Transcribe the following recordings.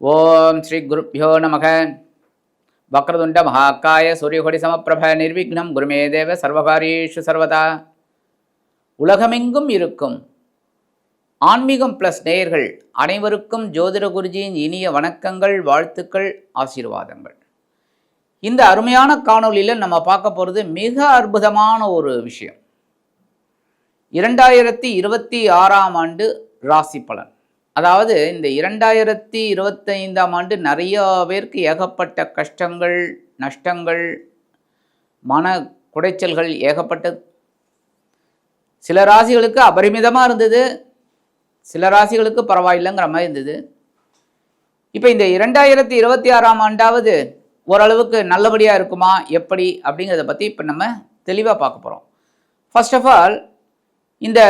ஓம் ஸ்ரீ குருப்பியோ நமக. வக்ரதுண்ட மகாக்காய சூரியகொடி சமப்பிரப நிர்விக்னம். குருமே தேவ சர்வகாரியேஷு சர்வதா. உலகமெங்கும் இருக்கும் ஆன்மீகம் ப்ளஸ் நேயர்கள் அனைவருக்கும் ஜோதிட குருஜியின் இனிய வணக்கங்கள் வாழ்த்துக்கள் ஆசீர்வாதங்கள். இந்த அருமையான காணொலியில் நம்ம பார்க்க போகிறது மிக அற்புதமான ஒரு விஷயம். இரண்டாயிரத்தி இருபத்தி ஆறாம் ஆண்டு ராசி பலன். அதாவது இந்த இரண்டாயிரத்தி இருபத்தைந்தாம் ஆண்டு நிறைய பேருக்கு ஏகப்பட்ட கஷ்டங்கள் நஷ்டங்கள் மன குடைச்சல்கள் ஏகப்பட்டது. சில ராசிகளுக்கு அபரிமிதமாக இருந்தது. சில ராசிகளுக்கு பரவாயில்லைங்கிற மாதிரி இருந்தது. இப்போ இந்த இரண்டாயிரத்தி இருபத்தி ஆறாம் ஆண்டாவது ஓரளவுக்கு நல்லபடியாக இருக்குமா எப்படி அப்படிங்கிறத பற்றி இப்போ நம்ம தெளிவாக பார்க்க போகிறோம் ஃபர்ஸ்ட் ஆஃப் ஆல் இந்த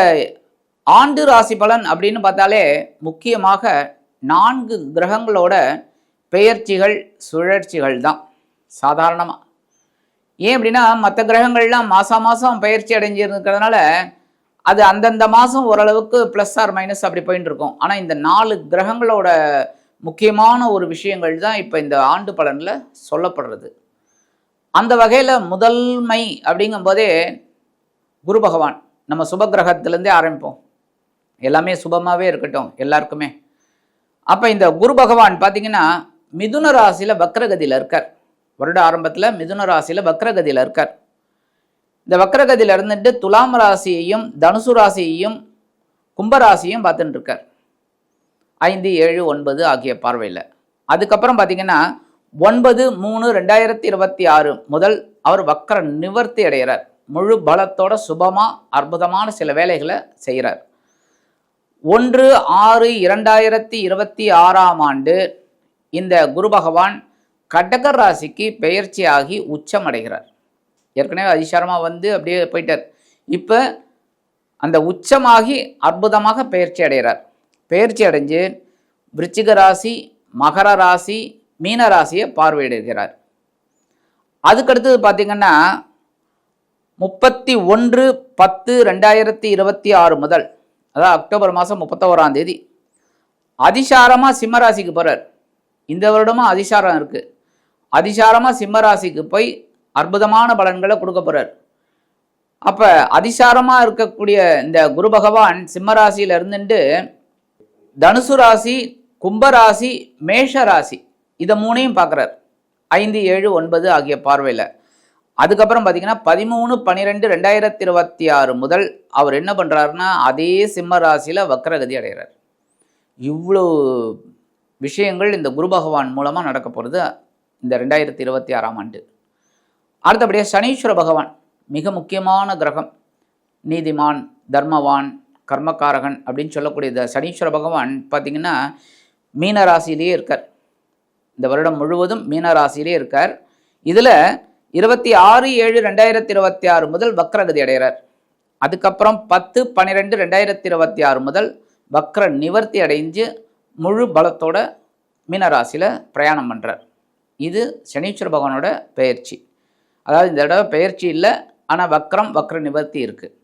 ஆண்டு ராசி பலன் அப்படின்னு பார்த்தாலே முக்கியமாக நான்கு கிரகங்களோட பெயர்ச்சிகள் சுழற்சிகள் தான் சாதாரணமாக ஏன் அப்படின்னா மற்ற கிரகங்கள்லாம் மாதம் மாதம் பயிற்சி அடைஞ்சிருக்கிறதுனால அது அந்தந்த மாதம் ஓரளவுக்கு ப்ளஸ் ஆர் மைனஸ் அப்படி போயின்னு இருக்கும். ஆனால் இந்த நாலு கிரகங்களோட முக்கியமான ஒரு விஷயங்கள் தான் இப்போ இந்த ஆண்டு பலனில் சொல்லப்படுறது. அந்த வகையில் முதல்மை அப்படிங்கும்போதே குரு பகவான். நம்ம சுபகிரகத்திலேருந்தே ஆரம்பிப்போம். எல்லாமே சுபமாகவே இருக்கட்டும் எல்லாருக்குமே. அப்போ இந்த குரு பகவான் பார்த்தீங்கன்னா மிதுன ராசியில் வக்ரகதியில் இருக்கார். வருட ஆரம்பத்தில் மிதுன ராசியில் வக்ரகதியில் இருக்கார். இந்த வக்ரகதியில் இருந்துட்டு துலாம் ராசியையும் தனுசு ராசியையும் கும்பராசியும் பார்த்துட்டு இருக்கார். ஐந்து ஏழு ஒன்பது ஆகிய பார்வையில். அதுக்கப்புறம் பார்த்தீங்கன்னா ஒன்பது மூணு ரெண்டாயிரத்தி இருபத்தி ஆறு முதல் அவர் வக்கர நிவர்த்தி அடைகிறார். முழு பலத்தோட சுபமாக அற்புதமான சில வேலைகளை செய்கிறார். ஒன்று ஆறு இரண்டாயிரத்தி இருபத்தி ஆறாம் ஆண்டு இந்த குரு பகவான் கடகர் ராசிக்கு பெயர்ச்சியாகி உச்சமடைகிறார். ஏற்கனவே அதிசாரமாக வந்து அப்படியே போயிட்டார். இப்போ அந்த உச்சமாகி அற்புதமாக பெயர்ச்சி அடைகிறார். பெயர்ச்சி அடைஞ்சு விருச்சிக ராசி மகர ராசி மீன ராசியை பார்வையிடுகிறார். அதுக்கடுத்தது பார்த்திங்கன்னா முப்பத்தி ஒன்று பத்து ரெண்டாயிரத்தி இருபத்தி ஆறு முதல் அதாவது அக்டோபர் மாதம் முப்பத்தோராம் தேதி. அதிசாரமாக சிம்மராசிக்கு போகிறார் இந்த வருடமும் அதிசாரம் இருக்குது அதிசாரமாக சிம்மராசிக்கு போய் அற்புதமான பலன்களை கொடுக்க போகிறார் அப்போ அதிசாரமாக இருக்கக்கூடிய இந்த குரு பகவான் சிம்மராசியில் இருந்துட்டு தனுசு ராசி கும்பராசி மேஷ ராசி இதை மூணையும் பார்க்குறார். ஐந்து ஏழு ஒன்பது ஆகிய பார்வையில். அதுக்கப்புறம் பார்த்தீங்கன்னா பதிமூணு பன்னிரெண்டு ரெண்டாயிரத்தி இருபத்தி ஆறு முதல் அவர் என்ன பண்ணுறாருன்னா அதே சிம்ம ராசியில் வக்ரகதி அடைகிறார். இவ்வளோ விஷயங்கள் இந்த குரு பகவான் மூலமாக நடக்க போகிறது இந்த ரெண்டாயிரத்தி இருபத்தி ஆறாம் ஆண்டு. அடுத்தபடியாக சனீஸ்வர பகவான் மிக முக்கியமான கிரகம். நீதிமான் தர்மவான் கர்மகாரகன் அப்படின்னு சொல்லக்கூடிய இந்த சனீஸ்வர பகவான் பார்த்திங்கன்னா மீனராசியிலே இருக்கார். இந்த வருடம் முழுவதும் மீனராசியிலே இருக்கார். இதில் இருபத்தி ஆறு ஏழு ரெண்டாயிரத்தி இருபத்தி ஆறு முதல் வக்ரகதி அடைகிறார். அதுக்கப்புறம் பத்து பன்னிரெண்டு ரெண்டாயிரத்தி இருபத்தி ஆறு முதல் வக்ர நிவர்த்தி அடைஞ்சு முழு பலத்தோட மீனராசியில் பிரயாணம் பண்ணுறார் இது சனீஸ்வர பகவானோட பெயர்ச்சி. அதாவது இந்த தடவை பெயர்ச்சி இல்லை ஆனால் வக்ரம் வக்ர நிவர்த்தி இருக்குது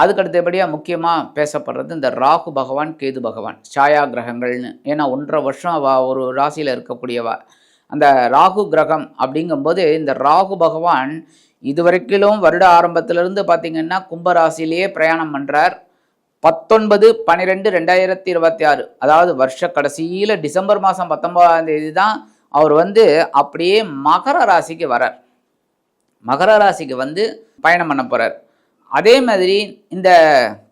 அதுக்கு அடுத்தபடியாக முக்கியமாக பேசப்படுறது இந்த ராகு பகவான் கேது பகவான் சாயா கிரகங்கள்னு ஏன்னா ஒன்றரை வருஷம் அவ ஒரு ராசியில் இருக்கக்கூடியவா. அந்த ராகு கிரகம் அப்படிங்கும்போது இந்த ராகு பகவான் இதுவரைக்கிலும் வருட ஆரம்பத்திலிருந்து பார்த்திங்கன்னா கும்பராசிலேயே பிரயாணம் பண்ணுறார் பத்தொன்பது பன்னிரெண்டு ரெண்டாயிரத்தி இருபத்தி ஆறு அதாவது வருஷ கடைசியில் டிசம்பர் மாதம் பத்தொன்பதாம் தேதி தான் அவர் வந்து அப்படியே மகர ராசிக்கு வரார். மகர ராசிக்கு வந்து பயணம் பண்ண போகிறார் அதே மாதிரி இந்த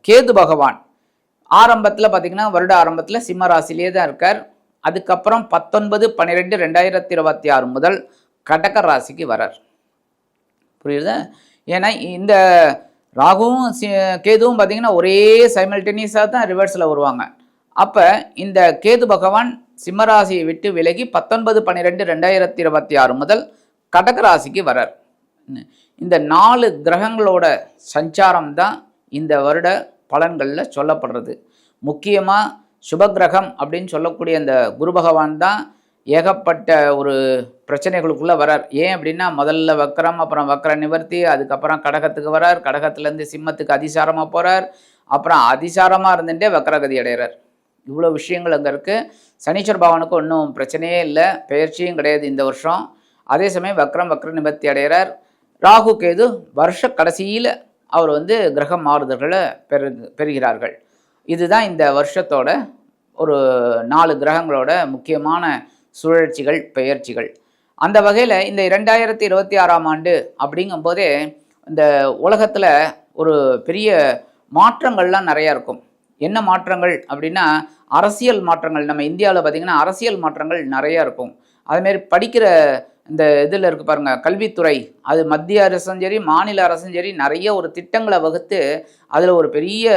கேது பகவான் ஆரம்பத்தில் பார்த்திங்கன்னா வருட ஆரம்பத்தில் சிம்ம ராசிலேயே தான் இருக்கார். அதுக்கப்புறம் பத்தொன்பது பன்னிரெண்டு ரெண்டாயிரத்தி இருபத்தி ஆறு முதல் கடக ராசிக்கு வரார். புரியுதா? ஏன்னா இந்த ராகுவும் சி கேதுவும் பார்த்திங்கன்னா ஒரே சைமல்டேனியஸாக தான் ரிவர்ஸில் வருவாங்க. அப்போ இந்த கேது பகவான் சிம்மராசியை விட்டு விலகி பத்தொன்பது பன்னிரெண்டு ரெண்டாயிரத்தி இருபத்தி ஆறு முதல் கடக ராசிக்கு வரார். இந்த நாலு கிரகங்களோட சஞ்சாரம் தான் இந்த வருட பலன்களில் சொல்லப்படுறது. முக்கியமாக சுபகிரகம் அப்படின்னு சொல்லக்கூடிய அந்த குரு பகவான் தான் ஏகப்பட்ட ஒரு பிரச்சனைகளுக்குள்ளே வரார். ஏன் அப்படின்னா முதல்ல வக்கரம் அப்புறம் வக்கர நிவர்த்தி அதுக்கப்புறம் கடகத்துக்கு வரார். கடகத்துலேருந்து சிம்மத்துக்கு அதிசாரமாக போகிறார் அப்புறம் அதிசாரமாக இருந்துட்டே வக்கரகதி அடைகிறார். இவ்வளோ விஷயங்கள் அங்கே இருக்குது சனீஸ்வர பகவானுக்கு ஒன்றும் பிரச்சனையே இல்லை. பெயர்ச்சியும் கிடையாது இந்த வருஷம். அதே சமயம் வக்ரம் வக்ர நிவர்த்தி அடைகிறார். ராகு கேது வருஷ கடைசியில் அவர் வந்து கிரக மாறுதல்களை பெறு பெறுகிறார்கள். இதுதான் இந்த வருஷத்தோட ஒரு நாலு கிரகங்களோட முக்கியமான சுழற்சிகள் பெயர்ச்சிகள். அந்த வகையில் இந்த இரண்டாயிரத்தி இருபத்தி ஆறாம் ஆண்டு அப்படிங்கும்போதே இந்த உலகத்தில் ஒரு பெரிய மாற்றங்கள்லாம் நிறையா இருக்கும். என்ன மாற்றங்கள் அப்படின்னா அரசியல் மாற்றங்கள். நம்ம இந்தியாவில் பார்த்திங்கன்னா அரசியல் மாற்றங்கள் நிறையா இருக்கும். அதுமாரி படிக்கிற இந்த இதில் இருக்கு பாருங்க கல்வித்துறை. அது மத்திய அரசும் சரி மாநில அரசும் சரி நிறைய ஒரு திட்டங்களை வகுத்து அதில் ஒரு பெரிய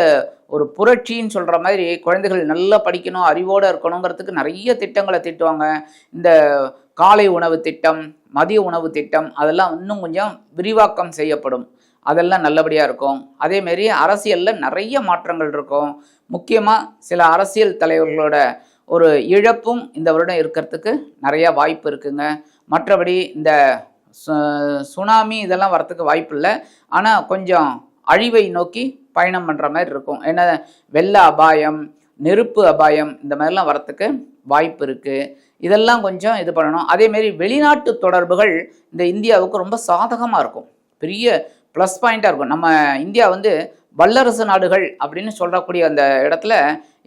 ஒரு புரட்சின்னு சொல்கிற மாதிரி குழந்தைகள் நல்லா படிக்கணும் அறிவோடு இருக்கணுங்கிறதுக்கு நிறைய திட்டங்களை திட்டுவாங்க. இந்த காலை உணவு திட்டம் மதிய உணவு திட்டம் அதெல்லாம் இன்னும் கொஞ்சம் விரிவாக்கம் செய்யப்படும். அதெல்லாம் நல்லபடியாக இருக்கும். அதேமாரி அரசியலில் நிறைய மாற்றங்கள் இருக்கும். முக்கியமாக சில அரசியல் தலைவர்களோட ஒரு இழப்பும் இந்த வருடம் இருக்கிறதுக்கு நிறைய வாய்ப்பு இருக்குங்க. மற்றபடி இந்த சுனாமி இதெல்லாம் வரத்துக்கு வாய்ப்பு இல்லை. ஆனால் கொஞ்சம் அழிவை நோக்கி பயணம் பண்ணுற மாதிரி இருக்கும். ஏன்னா வெள்ள அபாயம் நெருப்பு அபாயம் இந்த மாதிரிலாம் வரத்துக்கு வாய்ப்பு இருக்குது இதெல்லாம் கொஞ்சம் இது பண்ணணும். அதேமாரி வெளிநாட்டு தொடர்புகள் இந்த இந்தியாவுக்கு ரொம்ப சாதகமாக இருக்கும். பெரிய ப்ளஸ் பாயிண்ட்டாக இருக்கும். நம்ம இந்தியா வந்து வல்லரசு நாடுகள் அப்படின்னு சொல்லக்கூடிய அந்த இடத்துல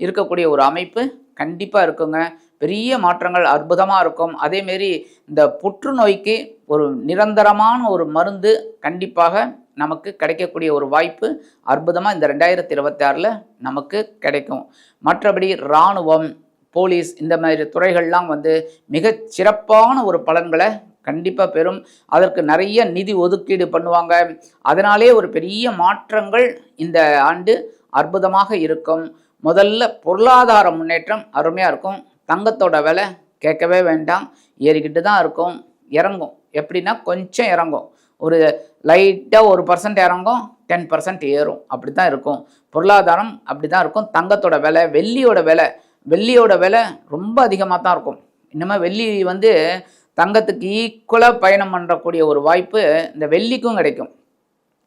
இருக்கக்கூடிய ஒரு அமைப்பு கண்டிப்பாக இருக்குங்க. பெரிய மாற்றங்கள் அற்புதமாக இருக்கும். அதேமாரி இந்த புற்றுநோய்க்கு ஒரு நிரந்தரமான ஒரு மருந்து கண்டிப்பாக நமக்கு கிடைக்கக்கூடிய ஒரு வாய்ப்பு அற்புதமாக இந்த ரெண்டாயிரத்தி இருபத்தி நமக்கு கிடைக்கும். மற்றபடி இராணுவம் போலீஸ் இந்த மாதிரி துறைகள்லாம் வந்து மிகச் சிறப்பான ஒரு பலன்களை கண்டிப்பாக பெறும். அதற்கு நிறைய நிதி ஒதுக்கீடு பண்ணுவாங்க. அதனாலே ஒரு பெரிய மாற்றங்கள் இந்த ஆண்டு அற்புதமாக இருக்கும். முதல்ல பொருளாதார முன்னேற்றம் அருமையாக இருக்கும். தங்கத்தோட விலை கேட்கவே வேண்டாம். ஏறிக்கிட்டு தான் இருக்கும். இறங்கும். எப்படின்னா கொஞ்சம் இறங்கும். ஒரு லைட்டாக ஒரு பர்சன்ட் இறங்கும் டென் பர்சன்ட் ஏறும். அப்படி தான் இருக்கும். பொருளாதாரம் அப்படி தான் இருக்கும். தங்கத்தோட விலை வெள்ளியோட விலை வெள்ளியோட விலை ரொம்ப அதிகமாக தான் இருக்கும். இனிமேல் வெள்ளி வந்து தங்கத்துக்கு ஈக்குவலாக பயணம் பண்ணக்கூடிய ஒரு வாய்ப்பு இந்த வெள்ளிக்கும் கிடைக்கும்.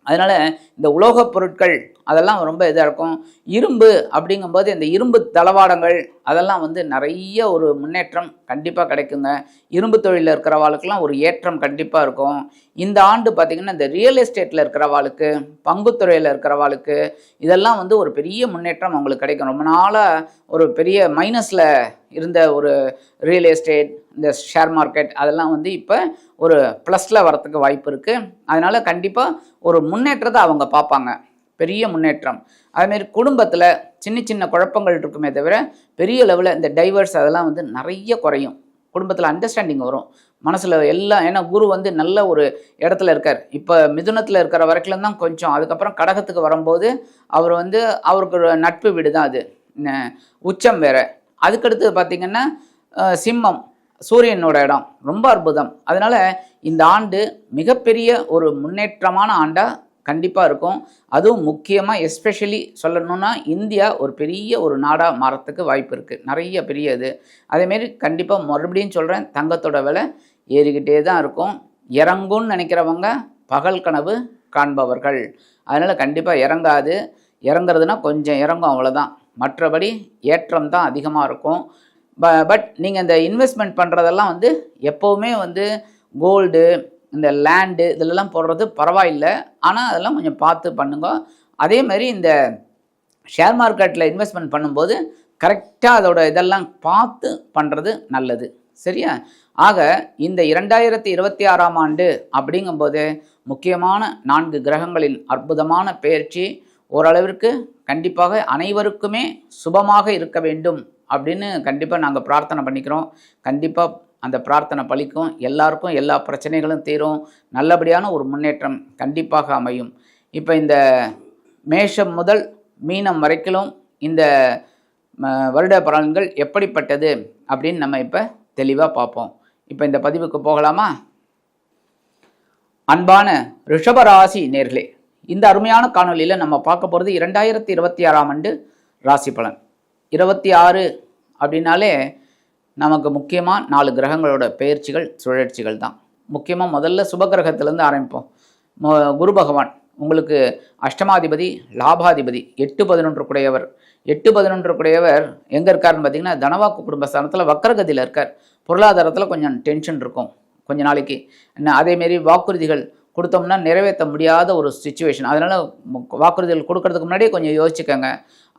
அதனால் இந்த உலோகப் பொருட்கள் அதெல்லாம் ரொம்ப இதாக இருக்கும். இரும்பு அப்படிங்கும்போது இந்த இரும்பு தளவாடங்கள் அதெல்லாம் வந்து நிறைய ஒரு முன்னேற்றம் கண்டிப்பாக கிடைக்குங்க. இரும்பு தொழிலில் இருக்கிறவாளுக்கெல்லாம் ஒரு ஏற்றம் கண்டிப்பாக இருக்கும். இந்த ஆண்டு பார்த்திங்கன்னா இந்த ரியல் எஸ்டேட்டில் இருக்கிறவாளுக்கு பங்குத்துறையில் இருக்கிறவாளுக்கு இதெல்லாம் வந்து ஒரு பெரிய முன்னேற்றம் அவங்களுக்கு கிடைக்கும். ரொம்ப நாளாக ஒரு பெரிய மைனஸில் இருந்த ஒரு ரியல் எஸ்டேட் இந்த ஷேர் மார்க்கெட் அதெல்லாம் வந்து இப்போ ஒரு ப்ளஸில் வரத்துக்கு வாய்ப்பு இருக்குது அதனால் கண்டிப்பாக ஒரு முன்னேற்றத்தை அவங்க பார்ப்பாங்க. பெரிய முன்னேற்றம். அதுமாரி குடும்பத்தில் சின்ன சின்ன குழப்பங்கள் இருக்குமே தவிர பெரிய லெவலில் இந்த டைவர்ஸ் அதெல்லாம் வந்து நிறைய குறையும். குடும்பத்தில் அண்டர்ஸ்டாண்டிங் வரும். மனசில் எல்லாம் ஏன்னா குரு வந்து நல்ல ஒரு இடத்துல இருக்கார். இப்போ மிதுனத்தில் இருக்கிற வரைக்கும் தான் கொஞ்சம் அதுக்கப்புறம் கடகத்துக்கு வரும்போது அவர் வந்து அவருக்கு ஒரு நட்பு வீடு தான் அது. உச்சம் வேற. அதுக்கடுத்து பார்த்திங்கன்னா சிம்மம் சூரியனோட இடம். ரொம்ப அற்புதம். அதனால் இந்த ஆண்டு மிகப்பெரிய ஒரு முன்னேற்றமான ஆண்டாக கண்டிப்பாக இருக்கும். அதுவும் முக்கியமாக எஸ்பெஷலி சொல்லணும்னா இந்தியா ஒரு பெரிய ஒரு நாடாக மாறத்துக்கு வாய்ப்பு இருக்குது நிறைய பெரிய இது. அதேமாரி கண்டிப்பாக மறுபடியும் சொல்கிறேன் தங்கத்தோட விலை ஏறிக்கிட்டே தான் இருக்கும். இறங்கும்னு நினைக்கிறவங்க பகல் கனவு காண்பவர்கள். அதனால் கண்டிப்பாக இறங்காது. இறங்குறதுனா கொஞ்சம் இறங்கும் அவ்வளோதான் மற்றபடி ஏற்றம் தான் அதிகமாக இருக்கும். ப பட் நீங்கள் இந்த இன்வெஸ்ட்மெண்ட் பண்ணுறதெல்லாம் வந்து எப்போவுமே வந்து கோல்டு இந்த லேண்டு இதிலெல்லாம் போடுறது பரவாயில்லை. ஆனால் அதெல்லாம் கொஞ்சம் பார்த்து பண்ணுங்க. அதே மாதிரி இந்த ஷேர் மார்க்கெட்டில் இன்வெஸ்ட்மெண்ட் பண்ணும்போது கரெக்டாக அதோட இதெல்லாம் பார்த்து பண்ணுறது நல்லது. சரியா? ஆக இந்த இரண்டாயிரத்தி இருபத்தி ஆறாம் ஆண்டு அப்படிங்கும்போது முக்கியமான நான்கு கிரகங்களின் அற்புதமான பெயர்ச்சி ஓரளவிற்கு கண்டிப்பாக அனைவருக்குமே சுபமாக இருக்க வேண்டும் அப்படின்னு கண்டிப்பாக நாங்கள் பிரார்த்தனை பண்ணிக்கிறோம். கண்டிப்பாக அந்த பிரார்த்தனை பலிக்கும். எல்லாருக்கும் எல்லா பிரச்சனைகளும் தீரும். நல்லபடியான ஒரு முன்னேற்றம் கண்டிப்பாக அமையும். இப்போ இந்த மேஷம் முதல் மீனம் வரைக்கும் இந்த வருட பலன்கள் எப்படிப்பட்டது அப்படின்னு நம்ம இப்போ தெளிவாக பார்ப்போம். இப்போ இந்த பதிவுக்கு போகலாமா? அன்பான ரிஷபராசி நேர்களே இந்த அருமையான காணொளியில் நம்ம பார்க்க போகிறது இரண்டாயிரத்தி இருபத்தி ஆறாம் ஆண்டு ராசி பலன். இருபத்தி ஆறு அப்படின்னாலே நமக்கு முக்கியமாக நாலு கிரகங்களோட பெயர்ச்சிகள் சுழற்சிகள் தான். முக்கியமாக முதல்ல சுபகிரகத்திலேருந்து ஆரம்பிப்போம். குரு பகவான் உங்களுக்கு அஷ்டமாதிபதி லாபாதிபதி எட்டு பதினொன்று குடையவர் எட்டு பதினொன்று கூடையவர் எங்கே இருக்காருன்னு பார்த்தீங்கன்னா தனவாக்கு குடும்பஸ்தானத்தில் வக்கரகதியில் இருக்கார். பொருளாதாரத்தில் கொஞ்சம் டென்ஷன் இருக்கும். கொஞ்ச நாளைக்கு. என்ன அதேமாரி வாக்குறுதிகள் கொடுத்தோம்னா நிறைவேற்ற முடியாத ஒரு சுச்சுவேஷன் அதனால் வாக்குறுதிகள் கொடுக்கறதுக்கு முன்னாடியே கொஞ்சம் யோசிச்சுக்கோங்க.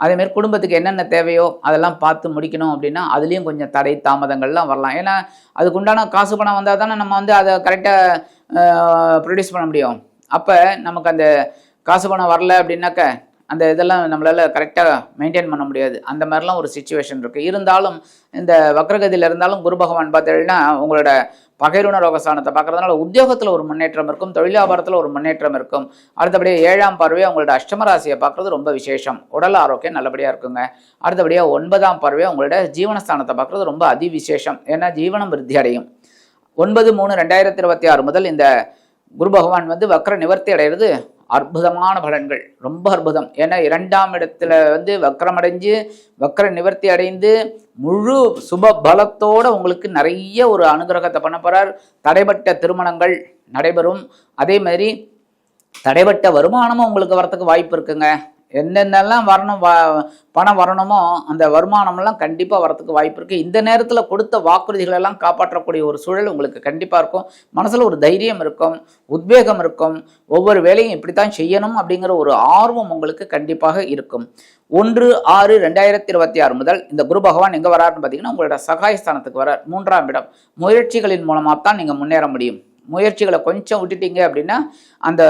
அதேமாரி குடும்பத்துக்கு என்னென்ன தேவையோ அதெல்லாம் பார்த்து முடிக்கணும் அப்படின்னா அதுலேயும் கொஞ்சம் தடை தாமதங்கள்லாம் வரலாம். ஏன்னா அதுக்கு உண்டான காசு பணம் வந்தால் தானே நம்ம வந்து அதை கரெக்டாக ப்ரொடியூஸ் பண்ண முடியும். அப்போ நமக்கு அந்த காசு பணம் வரல அப்படின்னாக்க அந்த இதெல்லாம் நம்மளால் கரெக்டாக மெயின்டைன் பண்ண முடியாது. அந்த மாதிரிலாம் ஒரு சுச்சுவேஷன் இருக்குது இருந்தாலும் இந்த வக்ரகதியில் இருந்தாலும் குரு பகவான் பார்த்தீங்கன்னா உங்களோட பகைருண ரோகஸ்தானத்தை பார்க்கறதுனால உத்தியோகத்தில் ஒரு முன்னேற்றம் இருக்கும் தொழில் வியாபாரத்தில் ஒரு முன்னேற்றம் இருக்கும். அடுத்தபடியாக ஏழாம் பார்வையை உங்களோட அஷ்டமராசியை பார்க்குறது ரொம்ப விசேஷம். உடல் ஆரோக்கியம் நல்லபடியாக இருக்குங்க. அடுத்தபடியாக ஒன்பதாம் பார்வையாக உங்களோட ஜீவனஸ்தானத்தை பார்க்குறது ரொம்ப அதி விசேஷம் ஏன்னா ஜீவனம் விருத்தி அடையும். ஒன்பது மூணு ரெண்டாயிரத்தி இருபத்தி ஆறு முதல் இந்த குரு பகவான் வந்து வக்ர நிவர்த்தி அடைகிறது அற்புதமான பலன்கள். ரொம்ப அற்புதம். ஏன்னா இரண்டாம் இடத்துல வந்து வக்கரமடைஞ்சு வக்கர நிவர்த்தி அடைந்து முழு சுப பலத்தோட உங்களுக்கு நிறைய ஒரு அனுகிரகத்தை பண்ண போறார். தடைபட்ட திருமணங்கள் நடைபெறும். அதே மாதிரி தடைபட்ட வருமானமும் உங்களுக்கு வரத்துக்கு வாய்ப்பு இருக்குங்க. என்னென்னலாம் வரணும் பணம் வரணுமோ அந்த வருமானம்லாம் கண்டிப்பாக வரத்துக்கு வாய்ப்பு இருக்குது இந்த நேரத்தில் கொடுத்த வாக்குறுதிகளெல்லாம் காப்பாற்றக்கூடிய ஒரு சூழல் உங்களுக்கு கண்டிப்பாக இருக்கும். மனசில் ஒரு தைரியம் இருக்கும் உத்வேகம் இருக்கும். ஒவ்வொரு வேலையும் இப்படி தான் செய்யணும் அப்படிங்கிற ஒரு ஆர்வம் உங்களுக்கு கண்டிப்பாக இருக்கும். ஒன்று ஆறு ரெண்டாயிரத்தி இருபத்தி ஆறு முதல் இந்த குரு பகவான் எங்கே வராருன்னு பார்த்தீங்கன்னா உங்களோட சகாயஸ்தானத்துக்கு வரார். மூன்றாம் இடம் முயற்சிகளின் மூலமாக தான் நீங்கள் முன்னேற முடியும். முயற்சிகளை கொஞ்சம் விட்டுட்டீங்க அப்படின்னா அந்த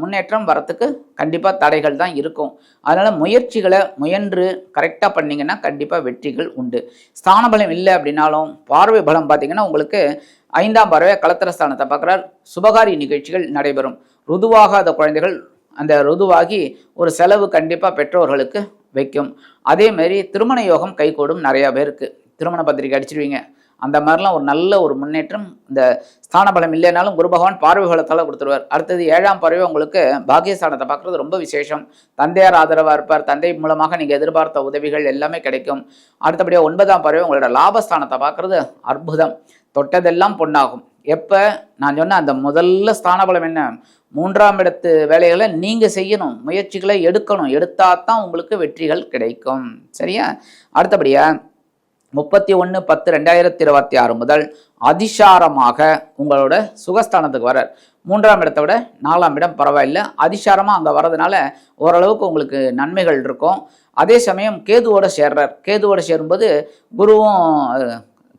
முன்னேற்றம் வரத்துக்கு கண்டிப்பாக தடைகள் தான் இருக்கும். அதனால் முயற்சிகளை முயன்று கரெக்டாக பண்ணிங்கன்னா கண்டிப்பாக வெற்றிகள் உண்டு. ஸ்தான பலம் இல்லை அப்படின்னாலும் பார்வை பலம் பார்த்தீங்கன்னா உங்களுக்கு ஐந்தாம் பறவை கலத்திர ஸ்தானத்தை பார்க்குறார். சுபகாரி நிகழ்ச்சிகள் நடைபெறும். ருதுவாகாத குழந்தைகள் அந்த ருதுவாகி ஒரு செலவு கண்டிப்பாக பெற்றோர்களுக்கு வைக்கும். அதேமாரி திருமண யோகம் கைகூடும் நிறையா பேருக்கு. திருமண பத்திரிக்கை அடிச்சிருவீங்க. அந்த மாதிரிலாம் ஒரு நல்ல ஒரு முன்னேற்றம் இந்த ஸ்தான பலம் இல்லைனாலும் குரு பகவான் பார்வை பலத்தால் கொடுத்துருவார். அடுத்தது ஏழாம் பறவை உங்களுக்கு பாக்கியஸ்தானத்தை பார்க்குறது ரொம்ப விசேஷம். தந்தையார் ஆதரவாக இருப்பார். தந்தை மூலமாக நீங்கள் எதிர்பார்த்த உதவிகள் எல்லாமே கிடைக்கும். அடுத்தபடியாக ஒன்பதாம் பறவை உங்களோட லாபஸ்தானத்தை பார்க்குறது அற்புதம். தொட்டதெல்லாம் பொன்னாகும். எப்போ? நான் சொன்ன அந்த முதல்ல ஸ்தானபலம் என்ன? மூன்றாம் இடத்து வேலைகளை நீங்கள் செய்யணும். முயற்சிகளை எடுக்கணும். எடுத்தால் தான் உங்களுக்கு வெற்றிகள் கிடைக்கும். சரியா? அடுத்தபடியாக முப்பத்தி ஒன்று பத்து ரெண்டாயிரத்தி இருபத்தி ஆறு முதல் அதிசாரமாக உங்களோட சுகஸ்தானத்துக்கு வரார் மூன்றாம் இடத்தை விட நாலாம் இடம் பரவாயில்லை. அதிசாரமாக அங்கே வர்றதுனால ஓரளவுக்கு உங்களுக்கு நன்மைகள் இருக்கும். அதே சமயம் கேதுவோட சேர்றார். கேதுவோட சேரும்போது குருவும்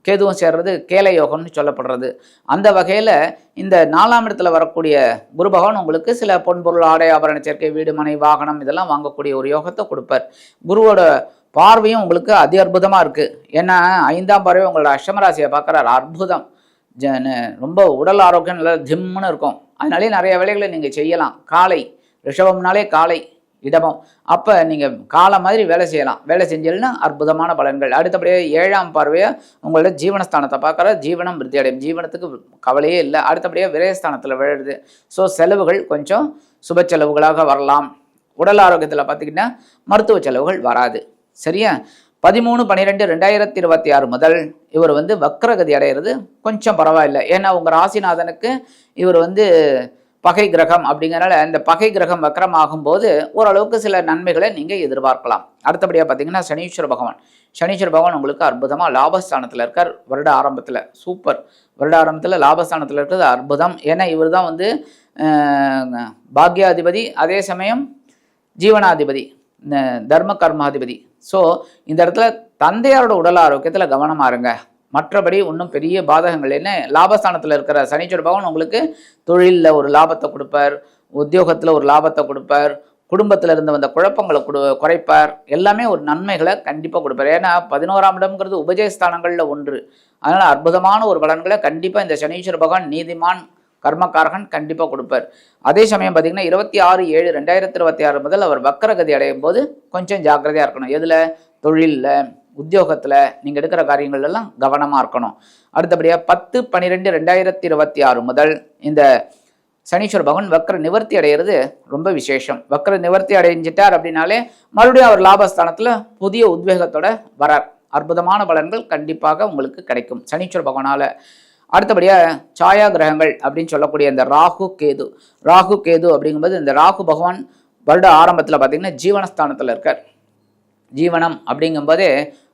கேதுவும் சேர்றது கேலை யோகம்னு சொல்லப்படுறது. அந்த வகையில் இந்த நாலாம் இடத்துல வரக்கூடிய குரு பகவான் உங்களுக்கு சில பொன்பொருள் ஆடை ஆபரண சேர்க்கை வீடு மனை வாகனம் இதெல்லாம் வாங்கக்கூடிய ஒரு யோகத்தை கொடுப்பார். குருவோட பார்வையும் உங்களுக்கு அதி அற்புதமாக இருக்குது ஏன்னா ஐந்தாம் பார்வை உங்களோட அஷ்டமராசியை பார்க்குறாரு. அற்புதம். ரொம்ப உடல் ஆரோக்கியம் நல்லா ஜிம்முன்னு இருக்கும். அதனாலே நிறைய வேலைகளை நீங்கள் செய்யலாம். காலை ரிஷபம்னாலே காலை இடமும் அப்போ நீங்கள் காலை மாதிரி வேலை செய்யலாம். வேலை செஞ்சீங்கன்னா அற்புதமான பலன்கள். அடுத்தபடியாக ஏழாம் பார்வையை உங்களோட ஜீவனஸ்தானத்தை பார்க்குற ஜீவனம் விருத்தி அடையும். ஜீவனத்துக்கு கவலையே இல்லை. அடுத்தபடியாக விரயஸ்தானத்தில் விழுது ஸோ செலவுகள் கொஞ்சம் சுப செலவுகளாக வரலாம். உடல் ஆரோக்கியத்தில் பார்த்திங்கன்னா மருத்துவ செலவுகள் வராது. சரியா? பதிமூணு பன்னிரெண்டு ரெண்டாயிரத்தி இருபத்தி ஆறு முதல் இவர் வந்து வக்ரகதி அடைகிறது கொஞ்சம் பரவாயில்லை. ஏன்னா உங்கள் ராசிநாதனுக்கு இவர் வந்து பகை கிரகம் அப்படிங்கிறனால இந்த பகை கிரகம் வக்ரம் ஆகும்போது ஓரளவுக்கு சில நன்மைகளை நீங்கள் எதிர்பார்க்கலாம். அடுத்தபடியாக பார்த்தீங்கன்னா சனீஸ்வர பகவான். சனீஸ்வர பகவான் உங்களுக்கு அற்புதமாக லாபஸ்தானத்தில் இருக்கார். வருட ஆரம்பத்தில் சூப்பர். வருட ஆரம்பத்தில் லாபஸ்தானத்தில் இருக்கிறது அற்புதம். ஏன்னா இவர் தான் வந்து பாக்யாதிபதி அதே சமயம் ஜீவனாதிபதி. தர்ம கர்மாதிபதி. ஸோ இந்த இடத்துல தந்தையாரோட உடல் ஆரோக்கியத்தில் கவனமாக இருங்க. மற்றபடி ஒன்றும் பெரிய பாதகங்கள் என்ன லாபஸ்தானத்தில் இருக்கிற சனிச்சோட பகவான் உங்களுக்கு தொழிலில் ஒரு லாபத்தை கொடுப்பார். உத்தியோகத்தில் ஒரு லாபத்தை கொடுப்பார். குடும்பத்தில் இருந்து வந்த குழப்பங்களை கொடு குறைப்பார். எல்லாமே ஒரு நன்மைகளை கண்டிப்பாக கொடுப்பார். ஏன்னா பதினோராம் இடம்ங்கிறது உபஜயஸ்தானங்களில் ஒன்று. அதனால் அற்புதமான ஒரு பலன்களை கண்டிப்பாக இந்த சனீஸ்வர பகவான் நீதிமான் கர்மக்காரகன் கண்டிப்பாக கொடுப்பார். அதே சமயம் பார்த்தீங்கன்னா இருபத்தி ஆறு ஏழு ரெண்டாயிரத்தி இருபத்தி ஆறு முதல் அவர் வக்கரகதி அடையும் போது கொஞ்சம் ஜாக்கிரதையாக இருக்கணும். எதில்? தொழிலில் உத்தியோகத்தில் நீங்கள் எடுக்கிற காரியங்கள் எல்லாம் கவனமாக இருக்கணும். அடுத்தபடியாக பத்து பன்னிரெண்டு ரெண்டாயிரத்தி இருபத்தி ஆறு முதல் இந்த சனீஸ்வர பகவான் வக்கர நிவர்த்தி அடைகிறது ரொம்ப விசேஷம். வக்கர நிவர்த்தி அடைஞ்சிட்டார் அப்படின்னாலே மறுபடியும் அவர் லாபஸ்தானத்தில் புதிய உத்வேகத்தோட வரார். அற்புதமான பலன்கள் கண்டிப்பாக உங்களுக்கு கிடைக்கும். சனீஸ்வர பகவானால் அடுத்தபடியாக சாயா கிரகங்கள் அப்படின்னு சொல்லக்கூடிய இந்த ராகு கேது. ராகு கேது அப்படிங்கும்போது இந்த ராகு பகவான் வருட ஆரம்பத்தில் பார்த்தீங்கன்னா ஜீவனஸ்தானத்தில் இருக்கார். ஜீவனம் அப்படிங்கும்போதே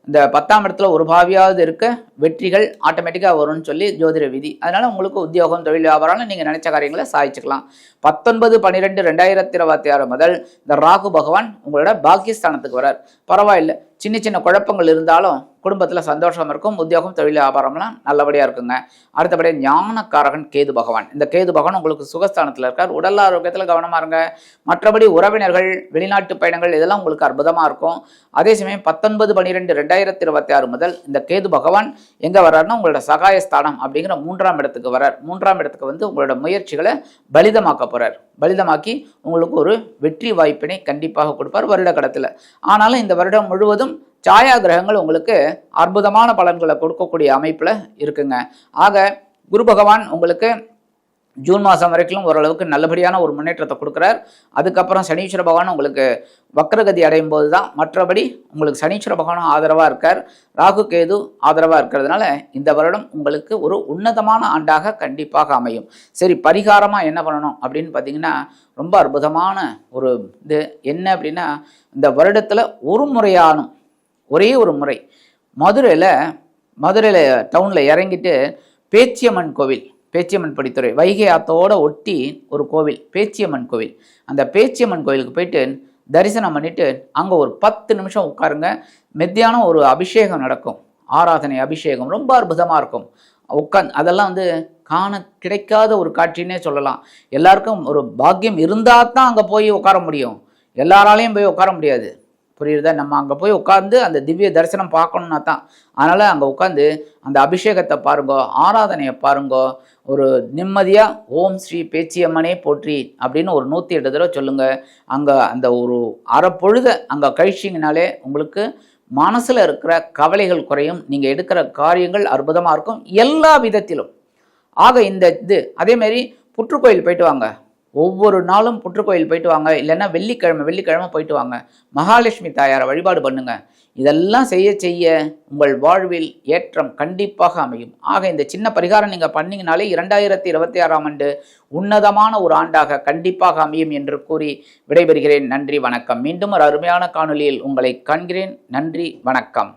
இந்த பத்தாம் இடத்துல ஒரு பாவியாவது இருக்க வெற்றிகள் ஆட்டோமேட்டிக்காக வரும்னு சொல்லி ஜோதிட விதி. அதனால் உங்களுக்கு உத்தியோகம் தொழில் வியாபாரம்னு நீங்கள் நினச்ச காரியங்களை சாதிச்சுக்கலாம். பத்தொன்பது பன்னிரெண்டு ரெண்டாயிரத்தி இருபத்தி ஆறு முதல் இந்த ராகு பகவான் உங்களோட பாக்கியஸ்தானத்துக்கு வரார் பரவாயில்லை. சின்ன சின்ன குழப்பங்கள் இருந்தாலும் குடும்பத்தில் சந்தோஷம் இருக்கும் உத்தியோகம் தொழில் வியாபாரம்லாம் நல்லபடியாக இருக்குங்க. அடுத்தபடியாக ஞானக்காரகன் கேது பகவான். இந்த கேது பகவான் உங்களுக்கு சுகஸ்தானத்தில் இருக்கார். உடல் ஆரோக்கியத்தில் கவனமாக இருங்க. மற்றபடி உறவினர்கள் வெளிநாட்டு பயணங்கள் இதெல்லாம் உங்களுக்கு அற்புதமாக இருக்கும். அதே சமயம் பத்தொன்பது பன்னிரெண்டு ரெண்டாயிரத்தி இருபத்தி ஆறு முதல் இந்த கேது பகவான் எங்கே வர்றாருன்னா உங்களோட சகாயஸ்தானம் அப்படிங்கிற மூன்றாம் இடத்துக்கு வரார் மூன்றாம் இடத்துக்கு வந்து உங்களோட முயற்சிகளை பலிதமாக்க போகிறார் பலிதமாக்கி உங்களுக்கு ஒரு வெற்றி வாய்ப்பினை கண்டிப்பாக கொடுப்பார் வருட கடத்தில். ஆனாலும் இந்த வருடம் முழுவதும் சாயா கிரகங்கள் உங்களுக்கு அற்புதமான பலன்களை கொடுக்கக்கூடிய அமைப்பில் இருக்குங்க. ஆக குரு பகவான் உங்களுக்கு ஜூன் மாதம் வரைக்கும் ஓரளவுக்கு நல்லபடியான ஒரு முன்னேற்றத்தை கொடுக்குறார். அதுக்கப்புறம் சனீஸ்வர பகவான் உங்களுக்கு வக்ரகதி அடையும் போது தான் மற்றபடி உங்களுக்கு சனீஸ்வர பகவானும் ஆதரவாக இருக்கார். ராகு கேது ஆதரவாக இருக்கிறதுனால இந்த வருடம் உங்களுக்கு ஒரு உன்னதமான ஆண்டாக கண்டிப்பாக அமையும். சரி பரிகாரமாக என்ன பண்ணணும் அப்படின்னு பார்த்தீங்கன்னா ரொம்ப அற்புதமான ஒரு இது. என்ன அப்படின்னா இந்த வருடத்தில் ஒரு முறையானும் ஒரே ஒரு முறை. மதுரையில் மதுரையில் டவுனில் இறங்கிட்டு பேச்சியம்மன் கோவில் பேச்சியம்மன் படித்துறை வைகை ஆத்தோட ஒட்டி ஒரு கோவில் பேச்சியம்மன் கோவில். அந்த பேச்சியம்மன் கோவிலுக்கு போயிட்டு தரிசனம் பண்ணிவிட்டு அங்கே ஒரு பத்து நிமிஷம் உட்காருங்க. மெத்தியானம் ஒரு அபிஷேகம் நடக்கும். ஆராதனை அபிஷேகம் ரொம்ப அற்புதமாக இருக்கும். உட்காந்து அதெல்லாம் வந்து காண கிடைக்காத ஒரு காட்சின்னே சொல்லலாம். எல்லாருக்கும் ஒரு பாக்கியம் இருந்தால் தான் அங்கே போய் உட்கார முடியும். எல்லாராலையும் போய் உட்கார முடியாது. புரியுறதா? நம்ம அங்கே போய் உட்காந்து அந்த திவ்ய தரிசனம் பார்க்கணுன்னா தான். அதனால் அங்கே உட்காந்து அந்த அபிஷேகத்தை பாருங்கோ ஆராதனையை பாருங்கோ. ஒரு நிம்மதியாக ஓம் ஸ்ரீ பேச்சியம்மனே போற்றி அப்படின்னு ஒரு நூற்றி எட்டு தடவை சொல்லுங்கள் அங்கே அந்த ஒரு அரை பொழுத அங்கே கழிச்சிங்கனாலே உங்களுக்கு மனசில் இருக்கிற கவலைகள் குறையும். நீங்கள் எடுக்கிற காரியங்கள் அற்புதமாக இருக்கும். எல்லா விதத்திலும். ஆக இந்த இது அதேமாரி புற்றுக்கோயில் போயிட்டு வாங்க. ஒவ்வொரு நாளும் புற்றுக்கோயில் போயிட்டு வாங்க. இல்லைன்னா வெள்ளிக்கிழமை வெள்ளிக்கிழமை போயிட்டு வாங்க. மகாலட்சுமி தாயாரை வழிபாடு பண்ணுங்க. இதெல்லாம் செய்ய செய்ய உங்கள் வாழ்வில் ஏற்றம் கண்டிப்பாக அமையும். ஆக இந்த சின்ன பரிகாரம் நீங்கள் பண்ணீங்கனாலே இரண்டாயிரத்தி இருபத்தி ஆறாம் ஆண்டு உன்னதமான ஒரு ஆண்டாக கண்டிப்பாக அமையும் என்று கூறி விடைபெறுகிறேன். நன்றி வணக்கம். மீண்டும் ஒரு அருமையான காணொலியில் உங்களை காண்கிறேன். நன்றி வணக்கம்.